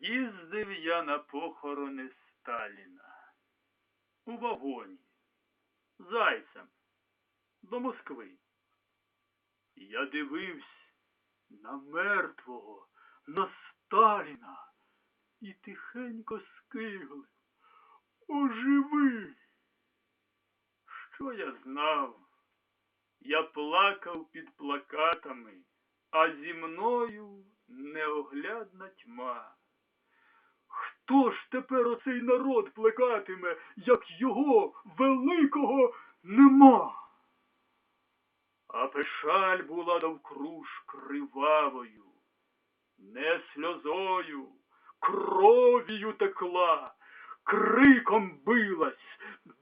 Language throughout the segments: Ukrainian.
Їздив я на похорони Сталіна. У вагоні. Зайцем. До Москви. Я дивився на мертвого, на Сталіна і тихенько скиглив. Оживи. Що я знав? Я плакав під плакатами, а зі мною неоглядна тьма. Хто ж тепер оцей народ плекатиме, як його великого нема? А пешаль була довкруж кривавою, не сльозою, кров'ю текла, криком билась,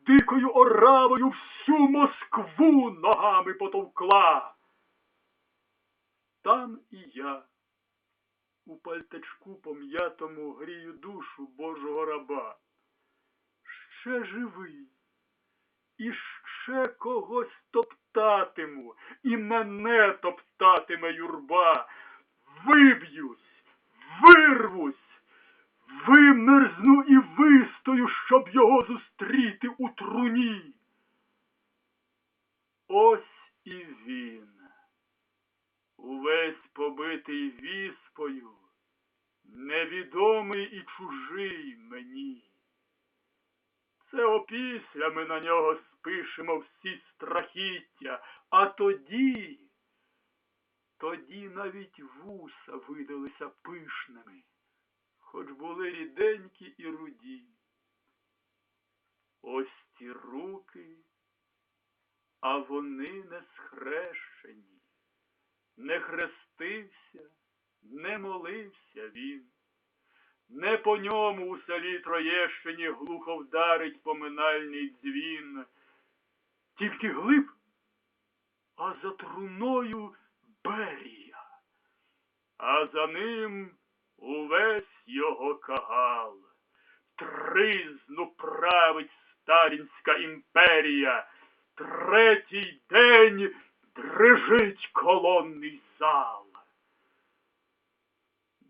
дикою оравою всю Москву ногами потовкла. Там і я, у пальтачку пом'ятому грію душу Божого раба. Ще живий, і ще когось топтатиму, і мене топтатиме юрба. Виб'юсь, вирвусь, вимерзну і вистою, щоб його зустріти у труні. Ось і він, увесь побитий віспою, невідомий і чужий мені. Це опісля ми на нього спишемо всі страхіття, а тоді, тоді навіть вуса видалися пишними, хоч були ріденькі і руді. Ось ті руки, а вони не схрещені, не хрестився, не молився він. Не по ньому у селі Троєщині глухо вдарить поминальний дзвін. Тільки глиб, а за труною Берія, а за ним увесь його кагал. Тризну править сталінська імперія, третій день дрижить колонний зал.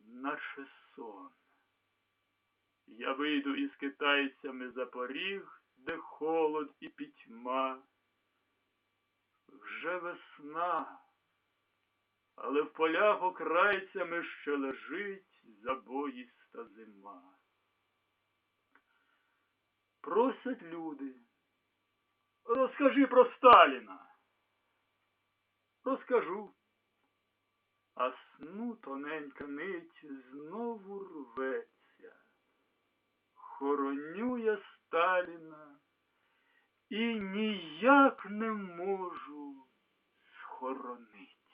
Наче сон. Я вийду із китайцями за поріг, де холод і пітьма. Вже весна, але в полях окрайцями ще лежить забоїста зима. Просять люди. Розкажи про Сталіна. Розкажу. А сну тоненька нить знову рветься. Хороню я Сталіна і ніяк не можу схоронить.